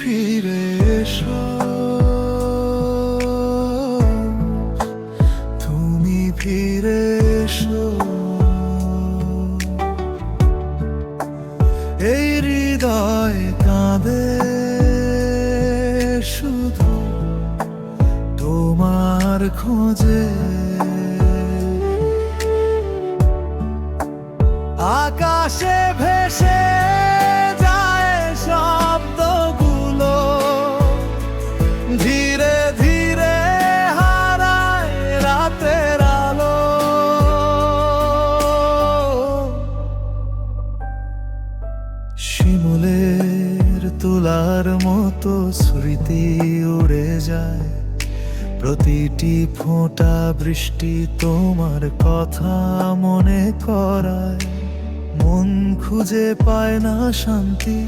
ফিরে এসো। তুমি ফিরে এসো। এই হৃদয় কাঁদে শুধু তোমার খোঁজে। আকাশে ভেসে মতো স্মৃতি উড়ে যায়। প্রতিটি ফোঁটা বৃষ্টি তোমার কথা মনে করায়। মন খুঁজে পায় না শান্তি,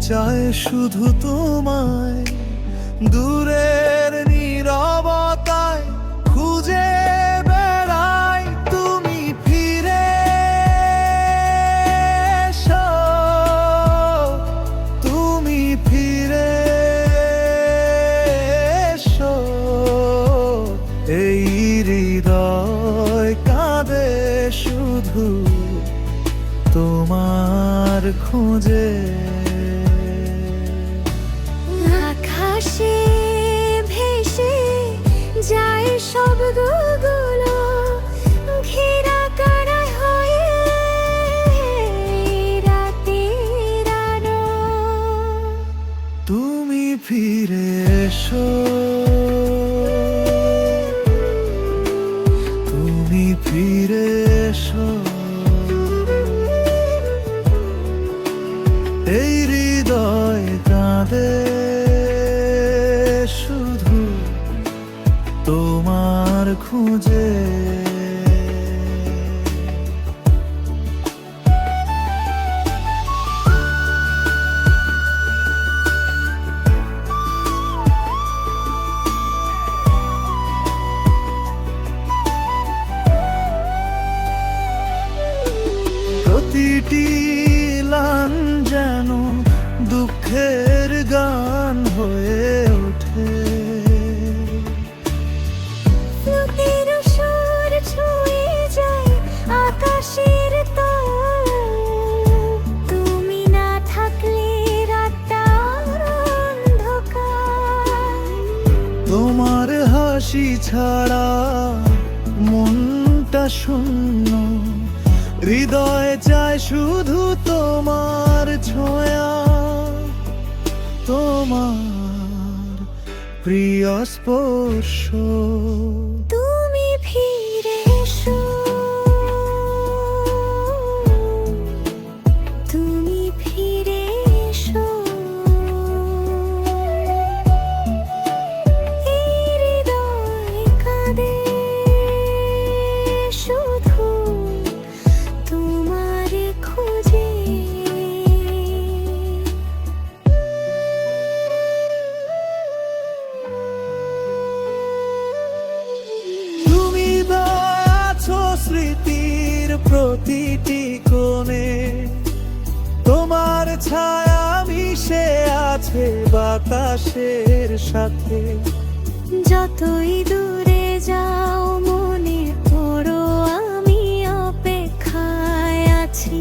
চায় শুধু তোমায়। দূরের নীরবতায় খোঁজে। আকাশে ভেসে যায় শব্দগুলো শুধু তোমার খুঁজে দুঃখের গান হয়ে ওঠে। আকাশের তুমি না থাকলে রাতটা তোমার হাসি ছাড়া মনটা শূন্য। হৃদয় চায় শুধু তোমার। তোমার প্রিয় স্পর্শ। প্রতিটি কোণে তোমার ছায়া মিশে আছে বাতাসের সাথে। যতই দূরে যাও মনে করো আমি অপেক্ষায় আছি।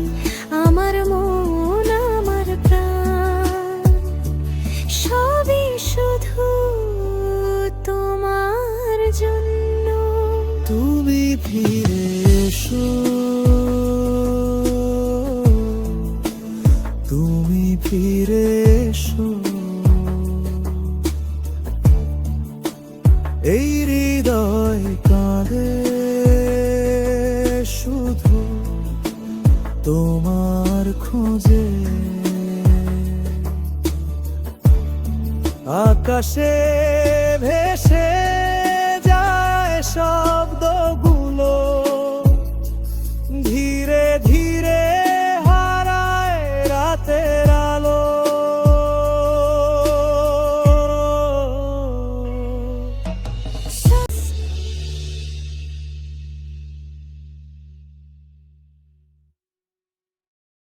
আমার মন আমার প্রাণ সবই শুধু তোমার জন্য। তুমি ফিরে এসো। ফিরে এসো। এই হৃদয় কাঁদে শুধু তোমার খোঁজে। আকাশে ভেসে যায় সব